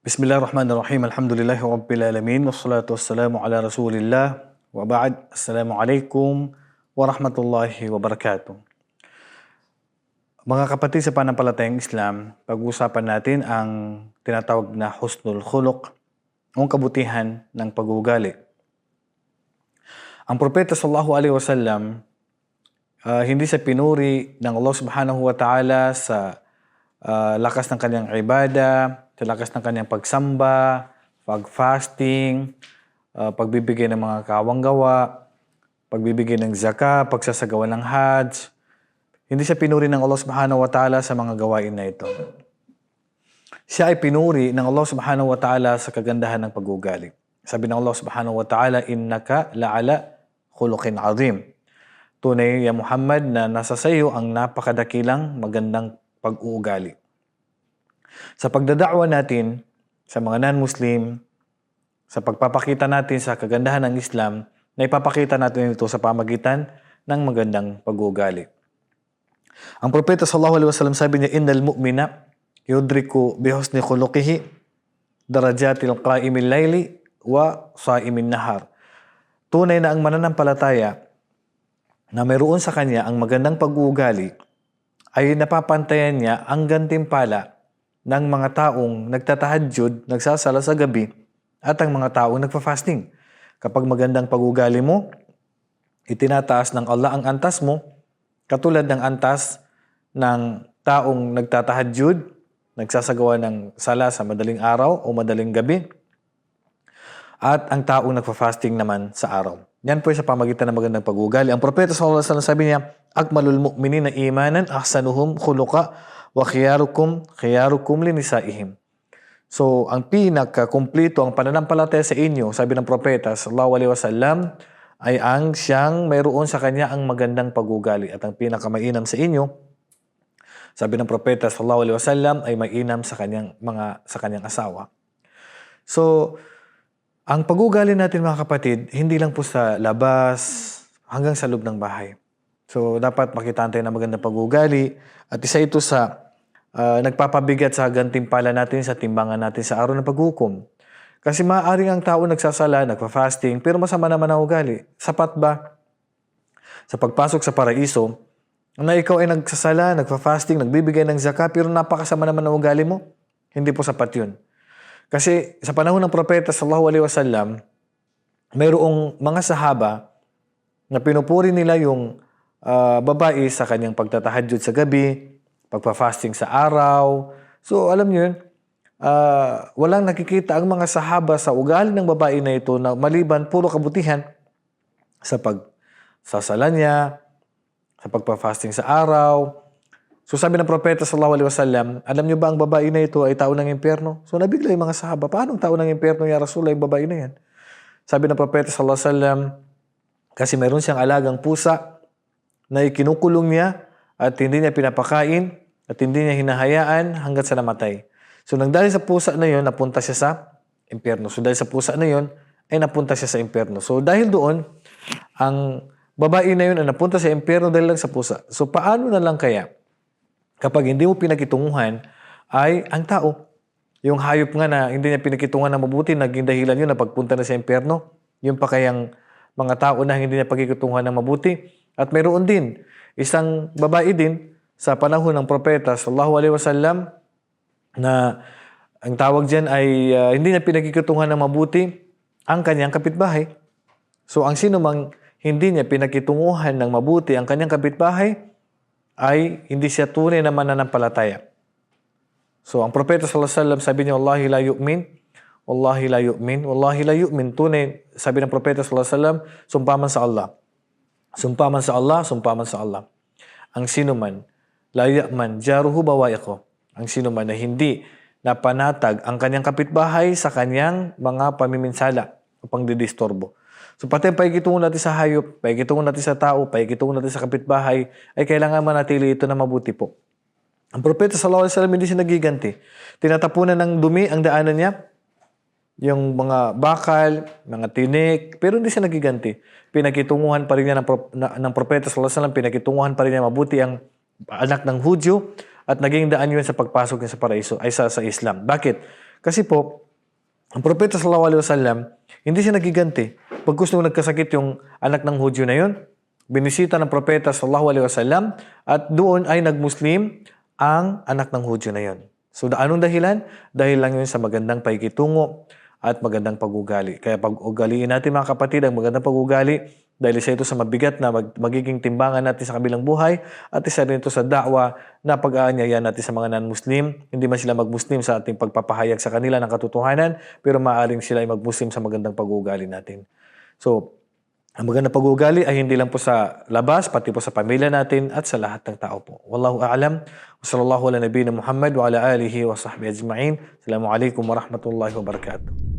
Bismillahirrahmanirrahim. Alhamdulillahi Rabbil Alamin. Wassalatu wassalamu ala Rasulillah. Wa ba'd. Assalamualaikum warahmatullahi wabarakatuh. Mga kapatid sa panampalatayang Islam, pag-uusapan natin ang tinatawag na husnul khuluq o kabutihan ng pag-uugali. Ang propeta sallallahu alaihi wasallam ah, hindi siya pinuri ng Allah subhanahu wa ta'ala sa ah, lakas ng kanyang ibada, sa lakas ng kanyang pagsamba, pag-fasting, ah, pagbibigay ng mga kawang gawa, pagbibigay ng zaka, pagsasagawa ng hajj. Hindi siya pinuri ng Allah subhanahu wa ta'ala sa mga gawain na ito. Siya ay pinuri ng Allah subhanahu wa ta'ala sa kagandahan ng pag-uugali. Sabi ng Allah subhanahu wa ta'ala, Innaka la'ala khuluqin azim. Tunay ya Muhammad na nasa sa iyo ang napakadakilang magandang pag-uugali. Sa pagdadakwa natin sa mga non-Muslim, sa pagpapakita natin sa kagandahan ng Islam, na ipapakita natin ito sa pamagitan ng magandang pag-uugali. Ang propeta sallallahu alaihi wasallam sabi niya, "Innal mu'mina yudriku bi husni khuluqihi darajatil qa'imil layli wa sa'imin nahar." Tunay na ang mananampalataya na mayroon sa kanya ang magandang pag-uugali ay napapantayan niya ang gantimpala ng mga taong nagtatahadyud, nagsasala sa gabi, at ang mga taong nagfa-fasting. Kapag magandang pag-uugali mo, itinataas ng Allah ang antas mo, katulad ng antas ng taong nagtatahadyud, nagsasagawa ng sala sa madaling araw o madaling gabi, at ang taong nagfa-fasting naman sa araw. Yan po sa pamagitan ng magandang pag-uugali. Ang propeta sallallahu alaihi wasallam sabi niya, "Akmalul mu'minina imanan ahsanuhum khuluqa wa khiyarukum khiyarukum linisaihim." So, ang pinaka-kumplito ang pananampalataya sa inyo, sabi ng propeta sallallahu alaihi wasallam, ay ang siyang mayroon sa kanya ang magandang pag-uugali at ang pinakamainam sa inyo, sabi ng propeta sallallahu alaihi wasallam ay mainam sa kanyang mga sa kanyang asawa. So, ang pag-uugali natin mga kapatid, hindi lang po sa labas hanggang sa loob ng bahay. So, dapat makitaan tayo ng magandang pag-uugali at isa ito sa ah, nagpapabigat sa gantimpala natin sa timbangan natin sa araw ng paghukom. Kasi maaaring ang tao nagsasala, nagpa-fasting, pero masama naman ang ugali. Sapat ba? Sa pagpasok sa paraiso, na ikaw ay nagsasala, nagpa-fasting, nagbibigay ng zaka, pero napakasama naman ang ugali mo? Hindi po sapat yun. Kasi sa panahon ng propeta sallallahu alaihi wasallam, mayroong mga sahaba na pinupuri nila yung ah, babae sa kanyang pagtatahadyud sa gabi, pagpa-fasting sa araw. So alam niyo yun, ah, walang nakikita ang mga sahaba sa ugali ng babae na ito na maliban puro kabutihan sa pagsasala niya, sa pagpa-fasting sa araw. So sabi ng propeta sallallahu alaihi wasallam, alam niyo ba ang babae na ito ay tao ng impyerno? So nabigla yung mga sahaba, paano tao ng impyerno ya Rasul yung babae na yan? Sabi ng propeta sallallahu alaihi wasallam, kasi meron siyang alagang pusa na ikinukulong niya at hindi niya pinapakain at hindi niya hinahayaan hanggat sa namatay. So nang dahil sa pusa na yon, napunta siya sa impyerno. So dahil sa pusa na yon, ay napunta siya sa impyerno. So dahil doon, ang babae na yun ay napunta sa impyerno dahil lang sa pusa. So paano na lang kaya kapag hindi mo pinakitunguhan ay ang tao. Yung hayop nga na hindi niya pinakitungan na mabuti, naging dahilan yun na pagpunta na sa impyerno. Yung pa kayang mga tao na hindi niya pagkikitunguhan ng mabuti. At mayroon din, isang babae din sa panahon ng propeta sallallahu alaihi wasallam na ang tawag diyan ay ah, hindi niya pinagkikitungan ng mabuti ang kanyang kapitbahay. So ang sino mang hindi niya pinakitunguhan ng mabuti ang kanyang kapitbahay ay hindi siya tunay na mananampalataya. So ang propeta sallallahu alaihi wasallam sabi niya wallahi la yu'min wallahi la yu'min wallahi la yu'min tunay sabi ng propeta sallallahu alaihi wasallam sumpa man sa Allah. Sumpa man sa Allah, sumpa man sa Allah. Ang sino man la ya'man jaruhu bawa'iqo. Ang sino man na hindi napanatag ang kanyang kapitbahay sa kanyang mga pamiminsala o pangdidistorbo. So pati ang pakikitungo natin sa hayop, pakikitungo natin sa tao, pakikitungo natin sa kapitbahay, ay kailangan manatili ito na mabuti po. Ang propeta sallallahu alaihi wasallam hindi siya nagiganti. Tinatapunan ng dumi ang daanan niya, yung mga bakal, mga tinik, pero hindi siya nagiganti. Pinakitunguhan pa rin niya ng, na- ng propeta sallallahu alaihi wasallam, pinakitunguhan pa rin niya mabuti ang anak ng Hudyo at naging daan yun sa pagpasok niya sa paraiso ay sa, sa Islam. Bakit? Kasi po, ang propeta sallallahu alaihi wasallam, hindi siya nagiganti. Pag gusto nagkasakit yung anak ng Hudyo na yun, binisita ng propeta sallallahu alaihi wasallam at doon ay nagmuslim ang anak ng Hudyo na yun. So anong dahilan? Dahil lang yun sa magandang paikitungo at magandang pag-ugali. Kaya pag-ugaliin natin mga kapatid ang magandang pag-ugali dahil isa ito sa mabigat na mag- magiging timbangan natin sa kabilang buhay at isa rin ito sa da'wa na pag-aanyayan natin sa mga non-Muslim. Hindi man sila mag-Muslim sa ating pagpapahayag sa kanila ng katotohanan pero maaaring sila ay mag-Muslim sa magandang pag-ugali natin. So, ang magandang pag-uugali ay hindi lang po sa labas, pati po sa pamilya natin at sa lahat ng tao po. Wallahu a'lam. Wa sallallahu ala nabiyina Muhammad wa ala alihi wa sahbihi ajma'in. Assalamualaikum warahmatullahi wabarakatuh.